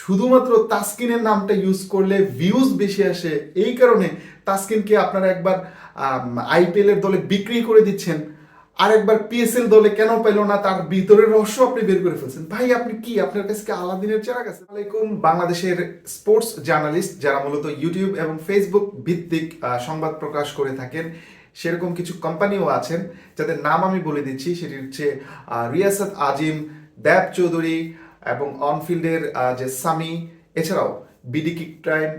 শুধুমাত্র তাসকিনের নামটা ইউজ করলে ভিউজ বেশি আসে। এই কারণে তাসকিনকে আপনারা একবার আইপিএল এর দলে বিক্রি করে দিচ্ছেন। আর একবার পিএসএল দলে কেন পেল না, তার ভিতরের রহস্য আপনি বের করে ফেলছেন। ভাই, আপনি কি? আপনার কাছে আলাদিনের চেরা গেছে আলাইকুম। বাংলাদেশের স্পোর্টস জার্নালিস্ট যারা মূলত ইউটিউব এবং ফেসবুক ভিত্তিক সংবাদ প্রকাশ করে থাকেন, সেরকম কিছু কোম্পানিও আছেন, যাদের নাম আমি বলে দিচ্ছি। সেটি হচ্ছে রিয়াসাত আজিম, দেব চৌধুরী এবং অনফিল্ডের যে সামি এছাড়াও BD kick time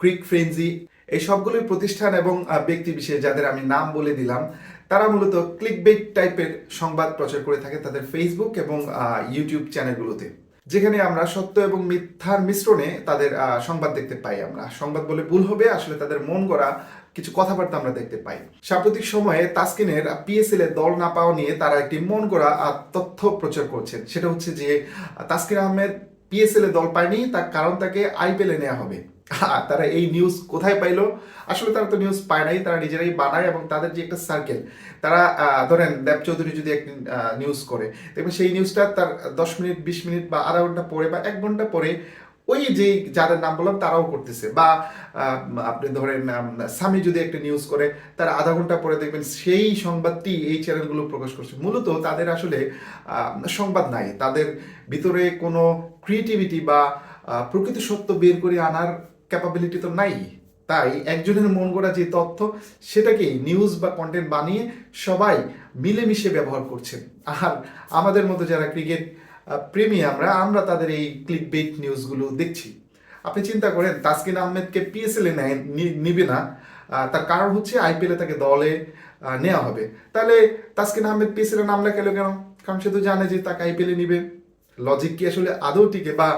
cric frenzy এই সবগুলোই প্রতিষ্ঠান এবং ব্যক্তি বিশেষ যাদের আমি নাম বলে দিলাম, তারা মূলত ক্লিকবেট টাইপের সংবাদ প্রচার করে থাকে তাদের ফেসবুক এবং ইউটিউব চ্যানেলগুলোতে যেখানে আমরা সত্য এবং মিথ্যার মিশ্রণে তাদের সংবাদ দেখতে পাই আমরা। সংবাদ বলে ভুল হবে, আসলে তাদের মন গড়া কিছু কথাবার্তা আমরা দেখতে পাই। সাম্প্রতিক সময়ে তাসকিনের পিএসএল এর দল না পাওয়া নিয়ে তারা একটি মন আহ, তথ্য প্রচার করছেন। সেটা হচ্ছে যে তাসকিন আহমেদ পিএসএল এ দল পায়নি তার কারণ তাকে আইপিএল এ নেওয়া হবে। তারা এই নিউজ কোথায় পাইলো? আসলে তারা তো নিউজ পায় নাই তারা নিজেরাই বানায় এবং তাদের যে একটা সার্কেল তারা ধরেন দেব চৌধুরী যদি একদিন নিউজ করে দেখবেন সেই নিউজটা তার দশ মিনিট বিশ মিনিট বা আধা ঘণ্টা পরে বা এক ঘণ্টা পরে ওই যে যাদের নাম বললাম, তারাও করতেছে। বা আপনি ধরেন স্বামী যদি একটা নিউজ করে, তার আধা ঘণ্টা পরে দেখবেন সেই সংবাদটি এই চ্যানেলগুলো প্রকাশ করছে। মূলত তাদের আসলে সংবাদ নাই। তাদের ভিতরে কোনো ক্রিয়েটিভিটি বা প্রকৃত সত্য বের করে আনার ক্যাপাবিলিটি তো নাই। তাই একজনের মন গড়া যে তথ্য সেটাকেই নিউজ বা কন্টেন্ট বানিয়ে সবাই মিলেমিশে ব্যবহার করছেন। আর আমাদের মতো যারা ক্রিকেট প্রেমী আমরা আমরা তাদের এই ক্লিক বেট নিউজগুলো দেখছি। আপনি চিন্তা করেন, তাসকিন আহমেদকে পিএসএল এ নেয় নিবে না। তার কারণ হচ্ছে আইপিএলে তাকে দলে নেওয়া হবে। তাহলে তাসকিন আহমেদ পিএসএল নাম লেখালো কেন? কারণ সে তো জানে যে তাকে আইপিএল নিবে। লজিক কি আসলে আদৌ টিকে? বা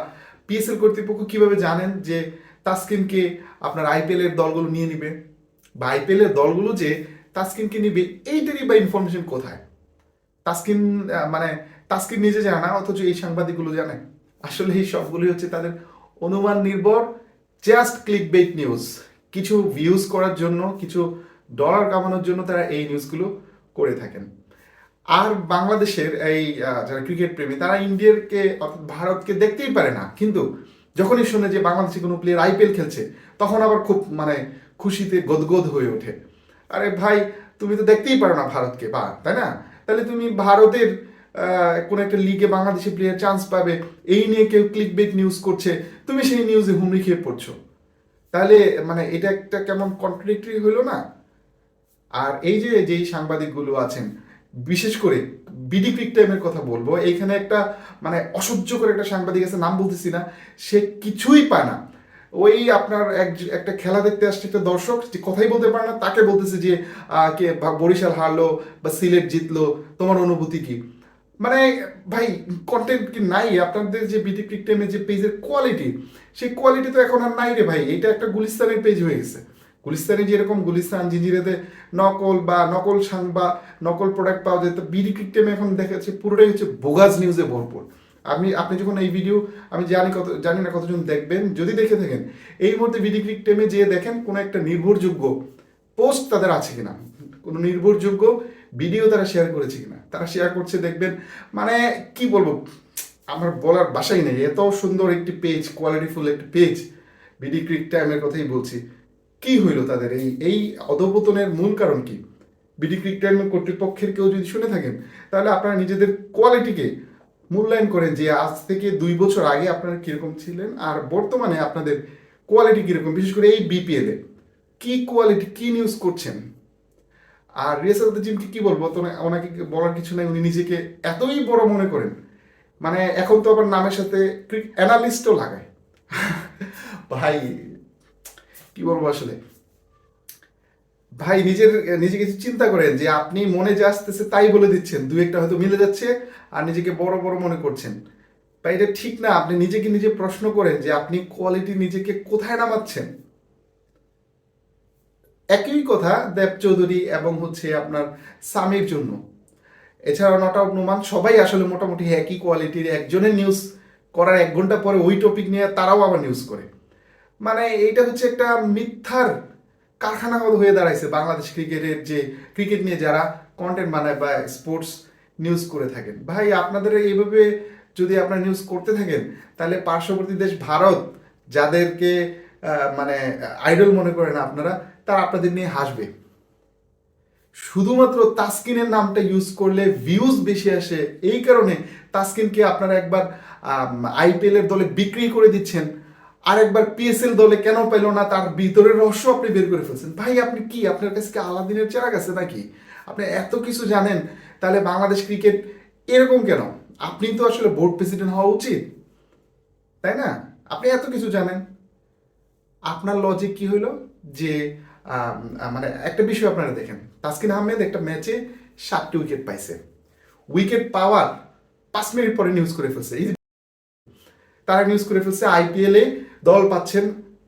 পিএসএল কর্তৃপক্ষ কীভাবে জানেন যে তাসকিনকে আপনার আইপিএল এর দলগুলো নিয়ে নিবে? বা আইপিএল এর দলগুলো যে তাসকিনকে নিবে, এইটারই বা ইনফরমেশন কোথায়? তাসকিন মানে তাসকিন নিজে জানে না, অথচ এই সাংবাদিকগুলো জানে। আসলে এই সবগুলোই হচ্ছে তাদের অনুমান নির্ভর জাস্ট ক্লিক বেট নিউজ কিছু ভিউজ করার জন্য, কিছু ডলার কামানোর জন্য তারা এই নিউজগুলো করে থাকেন। আর বাংলাদেশের এই যারা ক্রিকেট প্রেমী, তারা ইন্ডিয়াকে অর্থাৎ ভারতকে দেখতেই পারে না। কিন্তু যখনই শুনে যে বাংলাদেশে কোনো প্লেয়ার আইপিএল খেলছে, তখন আবার খুব মানে খুশিতে গদগদ হয়ে ওঠে। আরে ভাই, তুমি তো দেখতেই পারো না ভারতকে, বা, তাই না? তাহলে তুমি ভারতের কোনো একটা লিগে বাংলাদেশি প্লেয়ার চান্স পাবে, এই নিয়ে কেউ ক্লিক বেট নিউজ করছে, তুমি সেই নিউজে হুমড়ি খেয়ে পড়ছো। তাহলে মানে এটা একটা কেমন কন্ট্রাডিক্টরি হইল না? আর এই যে, যেই সাংবাদিকগুলো আছেন, বিশেষ করে বিডি ক্রিক টাইমের কথা বলব, এইখানে একটা মানে অসহ্যকর একটা সাংবাদিক আছে, নাম বলতেছি না, সে কিছুই পায় না। ওই আপনার এক, একটা খেলা দেখতে আসছে একটা দর্শক, যে কথাই বলতে পারে না, তাকে বলতেছে যে কে বরিশাল হারলো বা সিলেট জিতলো, তোমার অনুভূতি কি? মানে ভাই কন্টেন্ট কি নাই? আপনাদের যে বিডি ক্রিক টাইমের যে পেজের কোয়ালিটি সেই কোয়ালিটি তো এখন আর নাই রে ভাই। এটা একটা গুলিস্তানের পেজ হয়ে গেছে। গুলিস্তানে যেরকম গুলিস্তান, জিঞ্জিরেতে নকল বা নকল সাং বা নকল প্রোডাক্ট পাওয়া যায়, তো বিডি ক্রিক টাইমে এখন দেখা যাচ্ছে পুরোটাই হচ্ছে বোগাজ নিউজে ভরপুর। আপনি আপনি যখন এই ভিডিও আমি জানি কত, জানি না কতজন দেখবেন, যদি দেখে থাকেন, এই মুহূর্তে বিডি ক্রিক টাইমে যেয়ে দেখেন, কোনো একটা নির্ভরযোগ্য পোস্ট তাদের আছে কিনা। কোনো নির্ভরযোগ্য ভিডিও তারা শেয়ার করেছে কিনা? তারা শেয়ার করছে, দেখবেন মানে কি বলব, আমার বলার বাসাই নেই। এত সুন্দর একটি পেজ কোয়ালিটিফুল একটি পেজ বিডি ক্রিক টাইমের কথাই বলছি। কি হইল তাদের? এই এই অধপতনের মূল কারণ কি? বিডি ক্রিক টাইমের কর্তৃপক্ষের কেউ যদি শুনে থাকেন, তাহলে আপনারা নিজেদের কোয়ালিটিকে মূল্যায়ন করেন যে আজ থেকে দুই বছর আগে আপনারা কীরকম ছিলেন আর বর্তমানে আপনাদের কোয়ালিটি কীরকম, বিশেষ করে এই বিপিএল কি কোয়ালিটি কি নিউজ করছেন? আর রিয়াসাদ জিমকে কি বলব? তো ওনাকে বলার কিছু নাই, উনি নিজেকে এতই বড় মনে করেন। মানে এখন তো আবার নামের সাথে অ্যানালিস্টও লাগায়। ভাই, কি বলব আসলে? ভাই, নিজের, নিজে কিছু চিন্তা করেন যে আপনি মনে যা আসতেছে তাই বলে দিচ্ছেন। দু একটা হয়তো মিলে যাচ্ছে আর নিজেকে বড় বড় মনে করছেন। ভাই, এটা ঠিক না। আপনি নিজেকে নিজে প্রশ্ন করেন যে আপনি কোয়ালিটি নিজেকে কোথায় নামাচ্ছেন? একই কথা দেব চৌধুরী এবং হচ্ছে আপনার সামির জন্য। এছাড়াও নট আউট নোমান সবাই আসলে মোটামুটি একই কোয়ালিটির, একজনের নিউজ করার এক ঘণ্টা পরে ওই টপিক নিয়ে তারাও আবার নিউজ করে। মানে এইটা হচ্ছে একটা মিথ্যার কারখানা হয়ে দাঁড়াইছে বাংলাদেশ ক্রিকেটের যে, ক্রিকেট নিয়ে যারা কন্টেন্ট বানায় বা স্পোর্টস নিউজ করে থাকেন। ভাই, আপনাদের এইভাবে যদি আপনার নিউজ করতে থাকেন, তাহলে পার্শ্ববর্তী দেশ ভারত, যাদেরকে মানে আইডল মনে করেন আপনারা তারা আপনাদের নিয়ে হাসবে। শুধুমাত্র তাসকিনের নামটা ইউজ করলে ভিউজ বেশি আসে, এই কারণে তাসকিনকে আপনারা একবার আইপিএল এর দলে বিক্রি করে দিচ্ছেন। আর একবার পিএসএল দলে কেন পেল না, তার ভিতরের রহস্য আপনি বের করে ফেলছেন। ভাই, আপনি কি, আপনার কাছে আলাদিনের চেরাগ আছে নাকি? আপনি এত কিছু জানেন, তাহলে বাংলাদেশ ক্রিকেট এরকম কেন? আপনি তো আসলে বোর্ড প্রেসিডেন্ট হওয়া উচিত, তাই না? আপনি এত কিছু জানেন। আপনার লজিক কি হইল? যে মানে একটা বিষয় আপনারা দেখেন। তাসকিন আহমেদ একটা ম্যাচে সাতটি উইকেট পাইছে। উইকেট পাওয়ার পাঁচ মিনিট পরে নিউজ করে ফেলছে। তারা নিউজ করে ফেলছে আইপিএলে দল পাচ্ছেন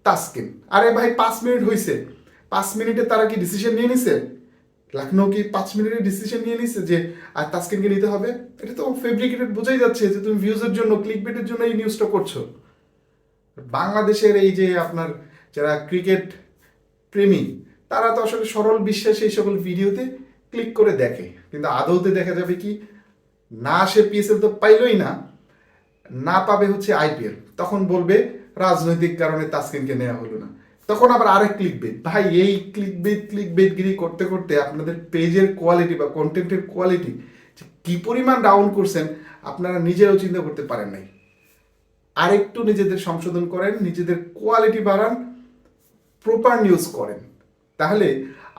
তাসকিন। আরে ভাই, পাঁচ মিনিট হয়েছে পাঁচ মিনিটে তারা কি ডিসিশন নিয়ে নিছে? লখনৌ কি পাঁচ মিনিটের ডিসিশন নিয়ে নিছে যে, আর তাসকিনকে নিতে হবে? এটা তো ফেব্রিকেটেড বোঝাই যাচ্ছে যে তুমি ভিউজের জন্য ক্লিক বেটের জন্য এই নিউজটা করছ। বাংলাদেশের এই যে আপনার যারা ক্রিকেট প্রেমী। তারা তো আসলে সরল বিশ্বাসে এই সকল ভিডিওতে ক্লিক করে দেখে। কিন্তু আদৌতে দেখা যাবে কি, না সে পিএসএল তো পাইলই না না পাবে হচ্ছে আইপিএল তখন বলবে, রাজনৈতিক কারণে তাসকিনকে নেওয়া হলো না। তখন আবার আরেক ক্লিক বেট ভাই, এই ক্লিক বেট ক্লিক বেটগিরি করতে করতে আপনাদের পেজের কোয়ালিটি বা কন্টেন্টের কোয়ালিটি কি পরিমাণ ডাউন করছেন, আপনারা নিজেরাও চিন্তা করতে পারেন নাই। আরেকটু নিজেদের সংশোধন করেন, নিজেদের কোয়ালিটি বাড়ান প্রপার নিউজ করেন। তাহলে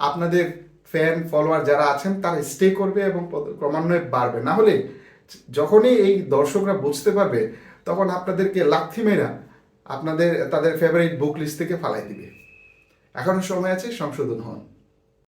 আপনাদের ফ্যান ফলোয়ার যারা আছেন, তারা স্টে করবে এবং ক্রমান্বয়ে বাড়বে। না হলে যখনই এই দর্শকরা বুঝতে পারবে, তখন আপনাদেরকে লাথি মেয়েরা আপনাদের, তাদের ফেভারিট বুক লিস্ট থেকে ফালাই দিবে। এখনও সময় আছে, সংশোধন হন।